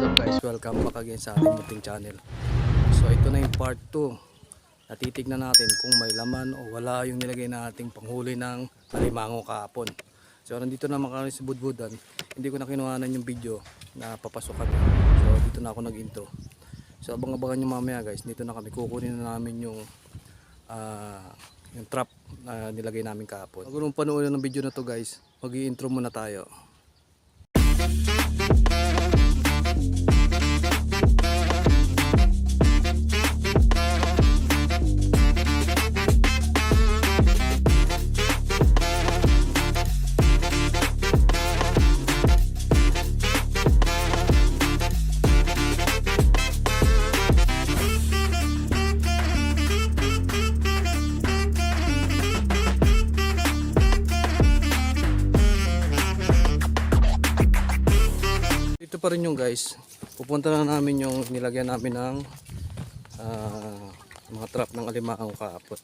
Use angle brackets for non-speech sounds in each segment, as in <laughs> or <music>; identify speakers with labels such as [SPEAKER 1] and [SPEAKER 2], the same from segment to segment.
[SPEAKER 1] welcome back again sa ating munting channel. So ito na yung part 2 Natitignan natin kung may laman o wala yung nilagay nating panghuli ng alimango kahapon. So nandito naman kami sa Budbudan. Hindi ko na kinuhanan yung video na papasok kami. So dito na ako nag-into So abang-abangan nyo mamaya guys. Dito na kami. Kukunin na namin yung ah, yung trap na nilagay namin kahapon. Bago nung panoorin ng video na to guys mag intro muna tayo you pa rin yung guys. Pupunta na namin yung nilagyan namin ng ah, mga trap ng alimango kahapon.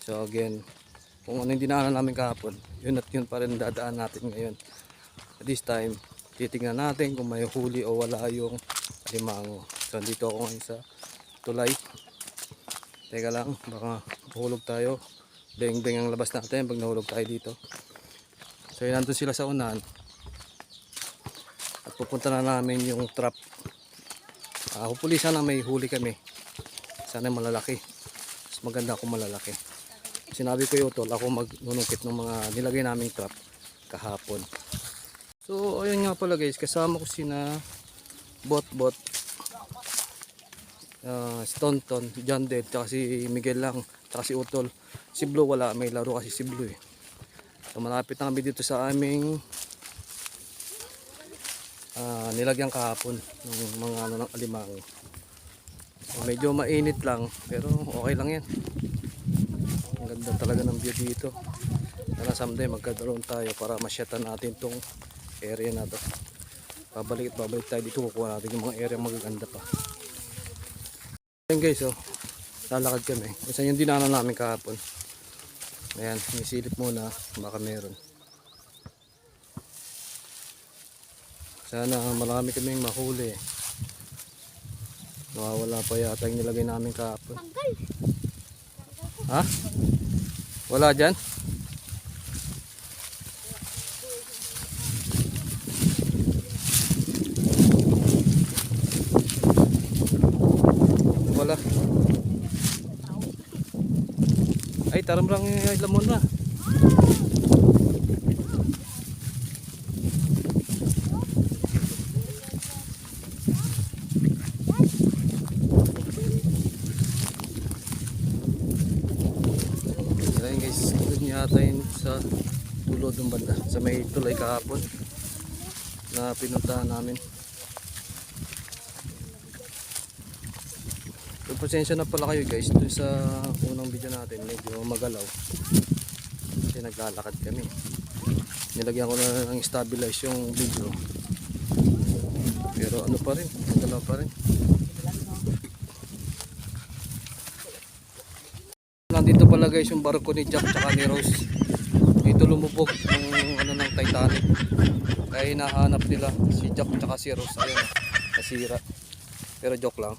[SPEAKER 1] So again, kung ano yung dinaanan namin kahapon, yun at yun pa rin dadaan natin ngayon. At this time, titingnan natin kung may huli o wala yung alimango. So dito ako ngayon sa tulay. Teka lang, baka mahulog tayo. Beng-beng ang labas natin pag nahulog tayo dito. So yun, sila sa unahan pupunta na namin yung trap. Uh, hopefully sana may huli kami. Sana malalaki. Mas maganda kung malalaki. Sinabi ko yung tol ako magnunungkit ng mga nilagay naming trap kahapon. So ayun nga pala guys. Kasama ko sina bot bot uh, Stonton, John Del, tsaka si Miguel lang, tsaka si Utol. Si Blue wala, may laro kasi si Blue eh. So malapit na kami dito sa aming ah, nilagyan kahapon ng mga ano ng alimango. So, medyo mainit lang pero okay lang yan. Ang ganda talaga ng view dito. Sana someday magkadaroon tayo para masyatan natin tong area na to. Babalik at babalik tayo dito kukuha natin yung mga area magaganda pa. Ayan guys oh. Lalakad kami. Isa yung dinaanan namin kahapon. Ayan, nisilip muna baka meron. Sana marami kaming mahuli. Nawawala pa yata yung nilagay namin kahapon. Ha? Wala dyan? Wala. Ay, taramrang yung lamon na. Ayun guys, doon yata yun sa dulo ng banda. Sa may tulay kahapon na pinuntahan namin. So, pasensya na pala kayo guys doon sa unang video natin medyo magalaw kasi naglalakad kami nilagyan ko na ng stabilize yung video pero ano pa rin magalaw pa rin nandito pala guys yung barko ni Jack tsaka ni Rose dito lumubog yung ano ng Titanic kaya hinahanap nila si Jack tsaka si Rose ayun nasira pero joke lang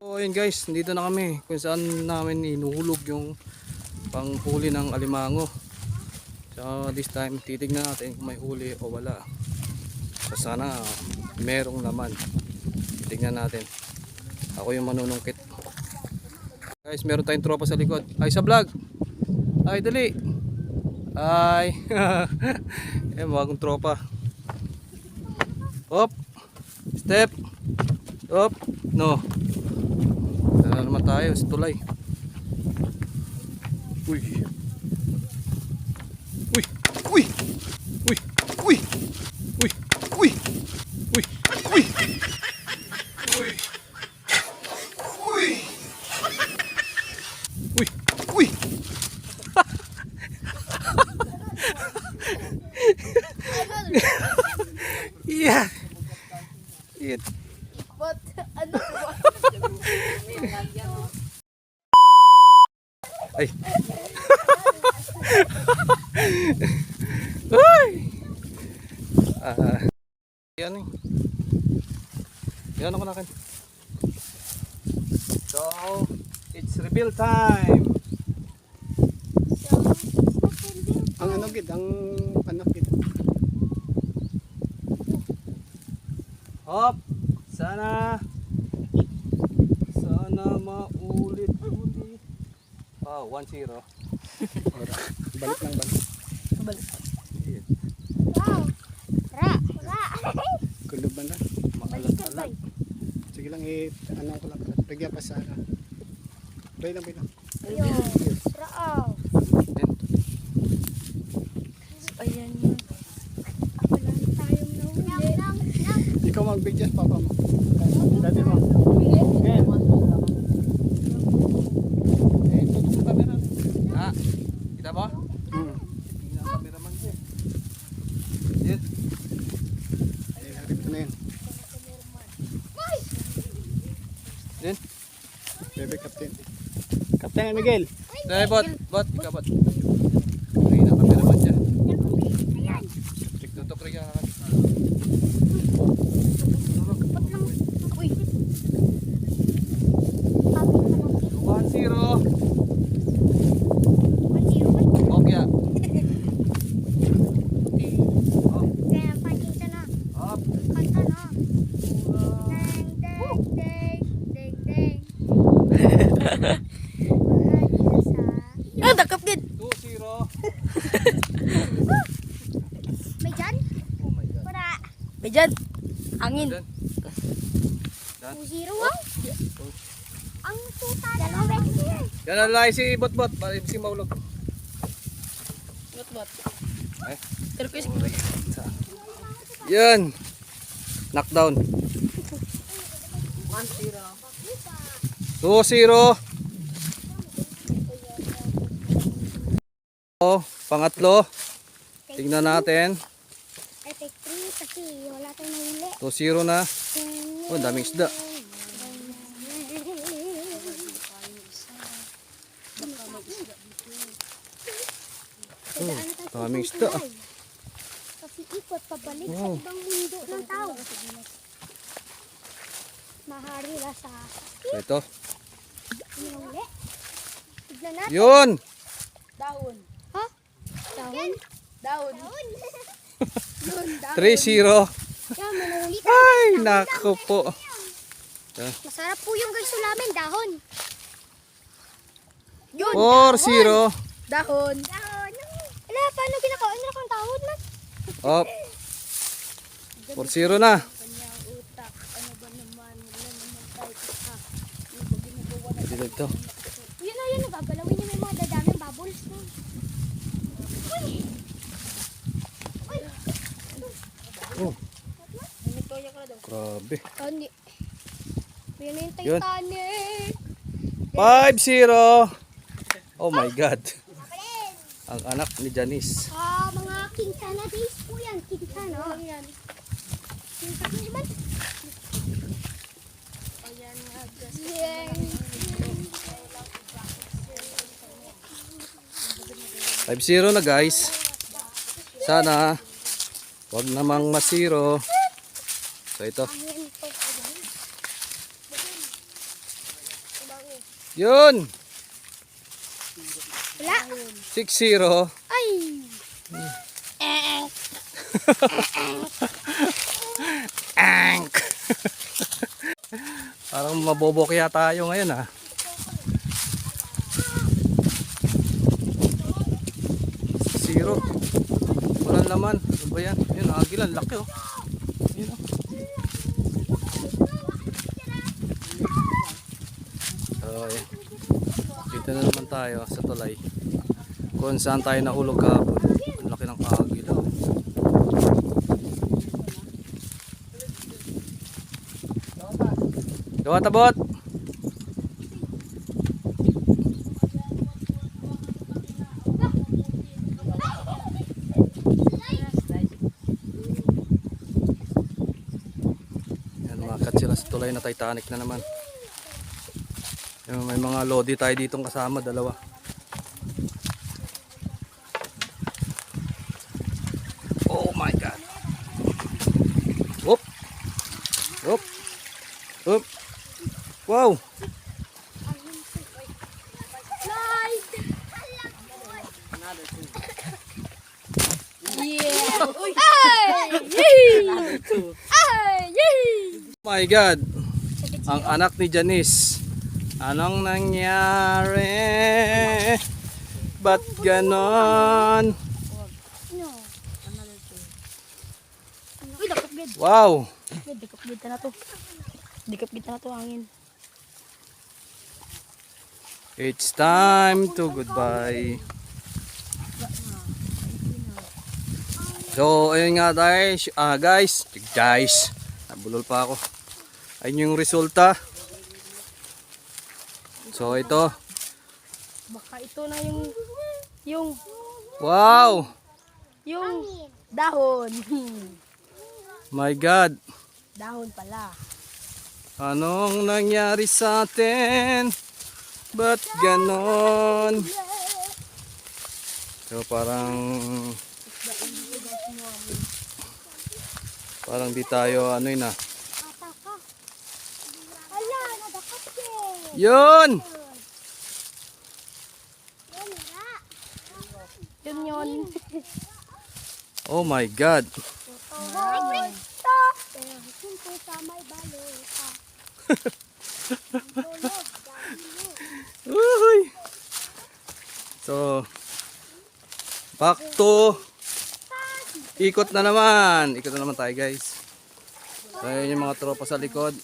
[SPEAKER 1] So ayun guys, dito na kami kung saan namin inuhulog yung panghuli ng alimango. So this time titignan natin kung may huli o wala. So sana merong laman. Tignan natin. Ako yung manunungkit. Guys, meron tayong tropa sa likod. Ay sa vlog. Ay dali. Ay. <laughs> eh bagong tropa. Hop. Step. Hop. No. Tara naman tayo sa tulay. Uy. Uy. Uy. Uy. Uy. Uy. Uy. Uy. Uy. Uy. Uy. Uy. yeah. It.
[SPEAKER 2] What? Ano ba?
[SPEAKER 1] Ay. Ay. Ah. yan eh. Yan ako na akin. So, it's reveal time.
[SPEAKER 3] Ang ano gid, ang anak gid.
[SPEAKER 1] Hop! Sana sana maulit ulit. Oh, 1-0.
[SPEAKER 3] Ora. Balik lang balik.
[SPEAKER 2] Wow.
[SPEAKER 3] Eh, ano ko lang. Bigyan pa sa Bay lang, bay lang.
[SPEAKER 2] Ayun. Raaw.
[SPEAKER 1] Yan.
[SPEAKER 2] Ayan yun. Wala tayong nang,
[SPEAKER 3] Ikaw magbigyan, papa mo. Dati mo.
[SPEAKER 1] Eh, tutok sa camera. Ah, kita mo?
[SPEAKER 3] Hmm.
[SPEAKER 1] Tingnan ang cameraman ko. Yan.
[SPEAKER 3] Eh, harip ko na yun.
[SPEAKER 1] Yan.
[SPEAKER 3] Bebe Captain. Miguel.
[SPEAKER 1] Dahil bot, bot, ikaw bot. Tingnan ang cameraman niya.
[SPEAKER 2] Ayan.
[SPEAKER 1] Tutok rin yan.
[SPEAKER 2] Ba't lang? Uy. Sabi ka lang.
[SPEAKER 1] 1-0.
[SPEAKER 2] Manjiro ba?
[SPEAKER 1] Okay. Oh,
[SPEAKER 2] Kaya pakita na.
[SPEAKER 1] up.
[SPEAKER 2] Kanta na. Deng, deng, deng, deng, deng. Mahal ka sa... Ah, dakap din.
[SPEAKER 1] 2-0.
[SPEAKER 2] May dyan?
[SPEAKER 1] Oh my God.
[SPEAKER 2] Para.
[SPEAKER 4] May dyan. Angin.
[SPEAKER 1] Dyan.
[SPEAKER 2] 2-0 ah. Ang tuta na. Dalawa
[SPEAKER 1] Yan ang lahi si Bot Bot. Para si maulog.
[SPEAKER 4] What?
[SPEAKER 1] Ay.
[SPEAKER 4] Pero kasi
[SPEAKER 1] Yan. Knockdown. 2-0. Oh, pangatlo. Tingnan natin.
[SPEAKER 2] Epic 3 kasi wala tayong nahuli.
[SPEAKER 1] 2-0 na. Oh, daming isda. Daming isda. ah.
[SPEAKER 2] Kasi ikot pabalik
[SPEAKER 1] Oh.
[SPEAKER 2] sa ibang mundo ng tao. Mahari la sa
[SPEAKER 1] So, ito.
[SPEAKER 2] Tignan natin.
[SPEAKER 1] Yun!
[SPEAKER 4] dahon.
[SPEAKER 2] Ha? Dahon?
[SPEAKER 4] Dahon.
[SPEAKER 2] Dahon.
[SPEAKER 1] 3-0. <laughs>
[SPEAKER 2] Yan, manuli tayo.
[SPEAKER 1] Ay, nako po.
[SPEAKER 2] Masarap po yung guys namin, dahon.
[SPEAKER 4] Yun.
[SPEAKER 1] 4-0.
[SPEAKER 4] Dahon.
[SPEAKER 2] Dahon. Kinakain na na?
[SPEAKER 1] Up. 4-0 na.
[SPEAKER 2] Ano pa.
[SPEAKER 1] Dito ito.
[SPEAKER 2] Yun na yun, gagalawin niyo may mga dadaming bubbles. no? Uy! Uy!
[SPEAKER 1] Oh,
[SPEAKER 4] na
[SPEAKER 1] grabe.
[SPEAKER 2] Tani. Yun na yung
[SPEAKER 1] Yun.
[SPEAKER 2] Titanic.
[SPEAKER 1] 5-0. Oh my God. Ang anak ni Janice.
[SPEAKER 2] Ah, mga Quintana days po yan. Oh, yan. Quintana naman.
[SPEAKER 4] Ayan nga.
[SPEAKER 2] Yeah.
[SPEAKER 1] 5-0 na guys. Sana wag namang masiro. So ito. Yun.
[SPEAKER 2] Wala.
[SPEAKER 1] 6-0.
[SPEAKER 2] Ay!
[SPEAKER 1] Ank. Parang mabobo kaya tayo ngayon ah. Zero. Walang laman. Ano ba yan? Yun, agilan. Laki oh. Yun oh. Ayan. Dito na naman tayo sa tulay. Kung saan tayo nahulog kahapon. Ang laki ng agila. oh. Gawa tabot. Yan mga katsila sa tulay na Titanic na naman. May mga lodi tayo ditong kasama, dalawa. Oh my God. Whoop. Whoop.
[SPEAKER 4] Yeah! Uy! Ay! Yay! Ay! Yay!
[SPEAKER 1] My God! Ang anak ni Janice. Anong nangyari? Ba't ganon? Wow!
[SPEAKER 4] Dakap gid na to. Dakap gid na to hangin.
[SPEAKER 1] It's time to goodbye. So, ayun nga guys, ah guys, guys, nabulol pa ako. Ayun yung resulta. So, ito.
[SPEAKER 4] Baka ito na yung yung
[SPEAKER 1] Wow!
[SPEAKER 4] yung dahon. <laughs>
[SPEAKER 1] My God!
[SPEAKER 4] dahon pala.
[SPEAKER 1] Anong nangyari sa atin? Ba't ganon? So parang Parang di tayo ano yun ah. Yun!
[SPEAKER 4] Yun yun.
[SPEAKER 1] Oh my God. <laughs> So, back to Ikot na naman. Ikot na naman tayo guys. So yung mga tropa sa likod.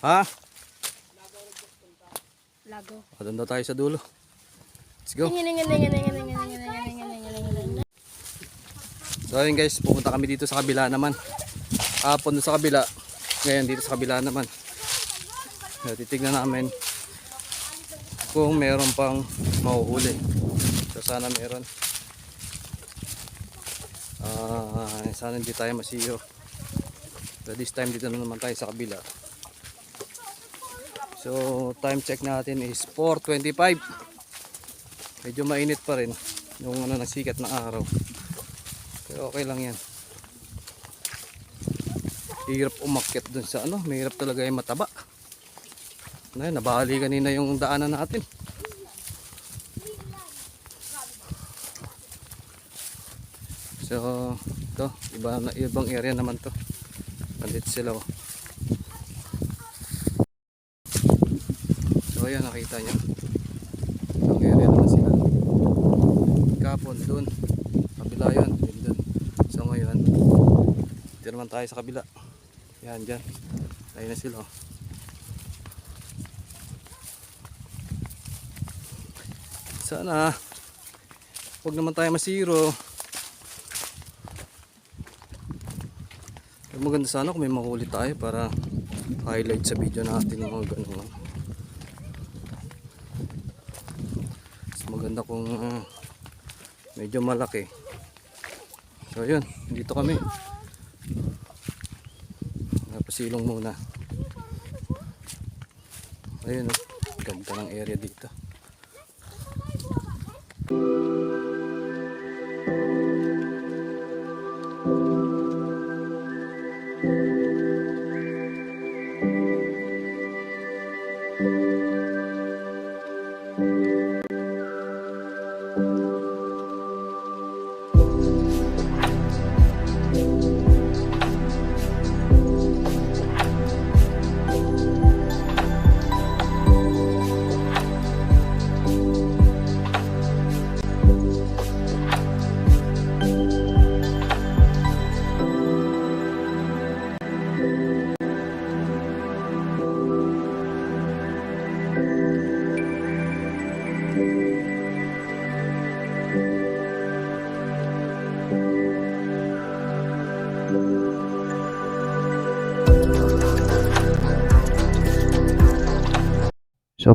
[SPEAKER 1] Ha?
[SPEAKER 4] Lago.
[SPEAKER 1] Doon tayo sa dulo. Let's go. So yun guys, pupunta kami dito sa kabila naman. Kapon doon sa kabila. Ngayon dito sa kabila naman. So, titignan namin kung meron pang mahuhuli. So sana meron. Ah, sana hindi tayo masiro. So this time dito na naman tayo sa kabila. So time check natin is 4.25. Medyo mainit pa rin yung ano nagsikat na araw. Pero okay lang yan. Hirap umakyat dun sa ano. Mahirap talaga yung mataba. Ano yun, nabali kanina yung daanan natin. So, ito, iba, na- ibang area naman to. Nandito sila oh. So, ayan, nakita nyo. Ibang area naman sila. Kapon, dun. Kabila yun dun. So, ngayon, dito naman tayo sa kabila. Yan, dyan. Ayun na sila oh. Sana huwag naman tayo masiro. Pero maganda sana kung may mahuli tayo para highlight sa video natin yung mga ganun. Mas maganda kung ah, medyo malaki. So yun, dito kami. Napasilong muna. Ayun, oh. ganda ng area dito.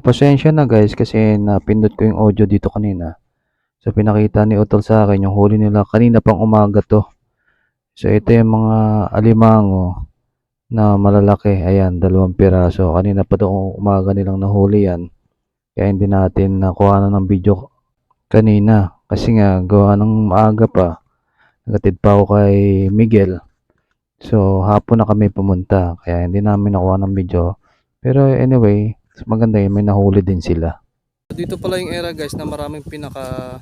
[SPEAKER 1] Pasensya na guys kasi napindot ko yung audio dito kanina. So pinakita ni Utol sa akin yung huli nila kanina pang umaga to. So ito yung mga alimango na malalaki. Ayan, dalawang piraso. Kanina pa doon umaga nilang nahuli yan. Kaya hindi natin nakuha na ng video kanina. Kasi nga gawa ng maaga pa. Nagatid pa ako kay Miguel. So hapon na kami pumunta. Kaya hindi namin nakuha ng video.
[SPEAKER 5] Pero anyway, maganda yun, may nahuli din sila.
[SPEAKER 1] Dito pala yung area guys na maraming pinaka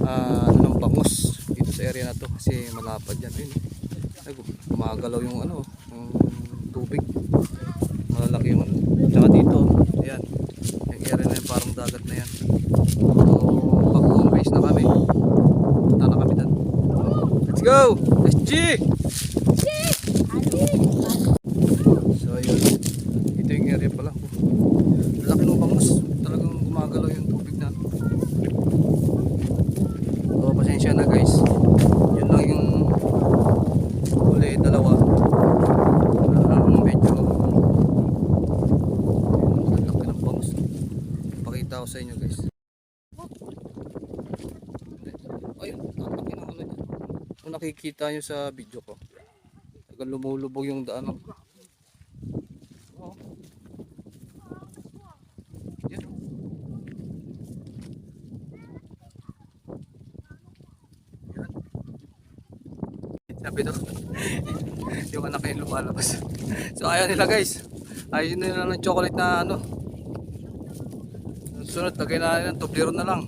[SPEAKER 1] ah, ano ng bangus dito sa area na to kasi malapad yan din. Ay, gumagalaw yung ano, yung tubig. Malalaki yung ano. Tsaka dito, ayan. Yung area na yan parang dagat na yan. So, pag home base na kami. Punta na kami doon. Let's go! SG! So ayun, ito yung area pala. Laki ng bangus. Talagang gumagalaw yung tubig na. So pasensya na guys. Yun lang yung huli dalawa. Ang medyo ayun, ang laki ng bangus. Pakita ko sa inyo guys. Ayun, ang laki ng ano dyan. Kung nakikita nyo sa video ko. Talagang lumulubog yung daan. Oh. Yan. oh. Sabi daw, <laughs> yung anak yung lumalabas. so ayaw nila guys. Ayaw nila ng chocolate na ano. Sunod, lagay na nila ng Toblerone na lang.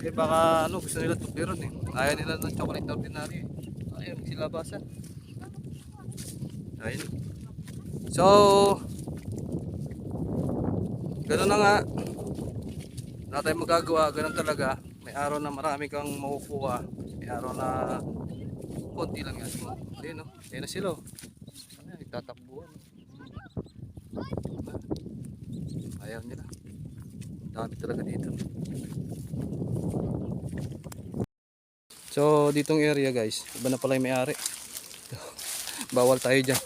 [SPEAKER 1] Eh baka ano, gusto nila Toblerone eh. Ayaw nila ng chocolate na ordinary. Ayaw, magsilabasan. Ayun. So, Ganun na nga. Wala tayong magagawa. Ganun talaga. May araw na marami kang makukuha. May araw na konti lang yan. Ayun no. Ayun na sila. oh. Ano, nagtatakbuhan. Ayaw nila. Dami talaga dito. So, ditong area guys. Iba na pala yung may-ari. <laughs> Bawal tayo dyan.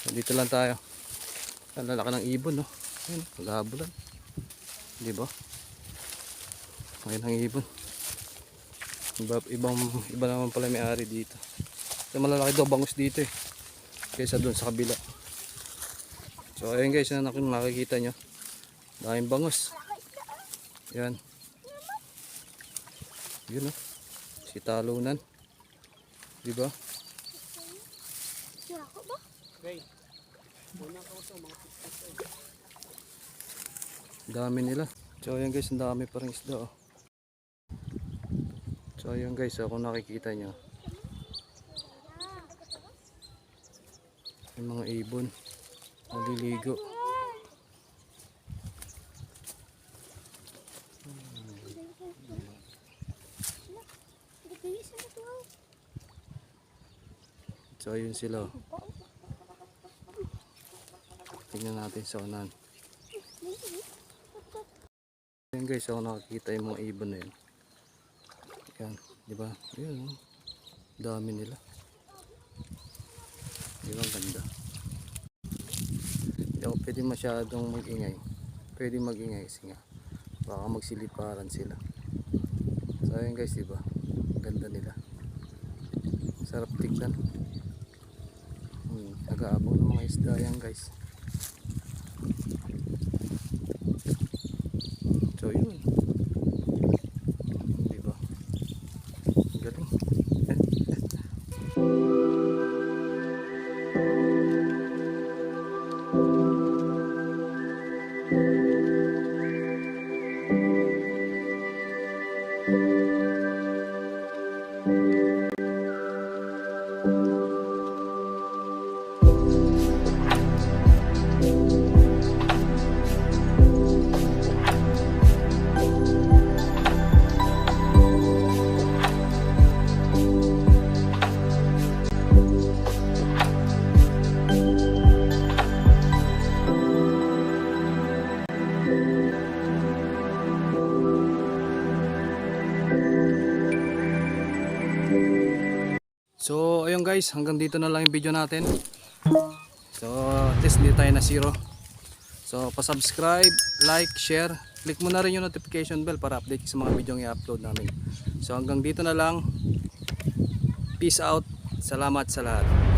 [SPEAKER 1] So, dito lang tayo. Ang lalaki ng ibon no. Ayun, naghahabulan. Di ba? Ngayon ang ibon. Iba, ibang, iba naman pala may ari dito. So malalaki daw bangus dito eh. Kaysa doon sa kabila. So ayun guys, na nakikita nyo. Daming bangus. Yan. Yun oh. Si talunan. Di ba?
[SPEAKER 2] Sira ko ba?
[SPEAKER 1] Dami nila. So ayan guys, ang dami pa rin isda oh. So ayan guys, oh, kung nakikita nyo. Yung mga ibon. Naliligo. So ayun sila. oh. Tingnan natin sa unan. Ayan guys, ako nakikita yung mga ibon na yun. Yan, di ba? Yun, oh. dami nila. Di ba ganda? Hindi ako pwede masyadong mag-ingay. Pwede mag-ingay kasi nga. Baka magsiliparan sila. So ayun guys, di ba? Ganda nila. Sarap tignan. Nag-aabang ng mga isda yan guys. Guys, hanggang dito na lang yung video natin. So least hindi tayo na zero. So pa-subscribe, like, share. Click mo na rin yung notification bell para update sa mga video yung i-upload namin. So hanggang dito na lang. Peace out. Salamat sa lahat.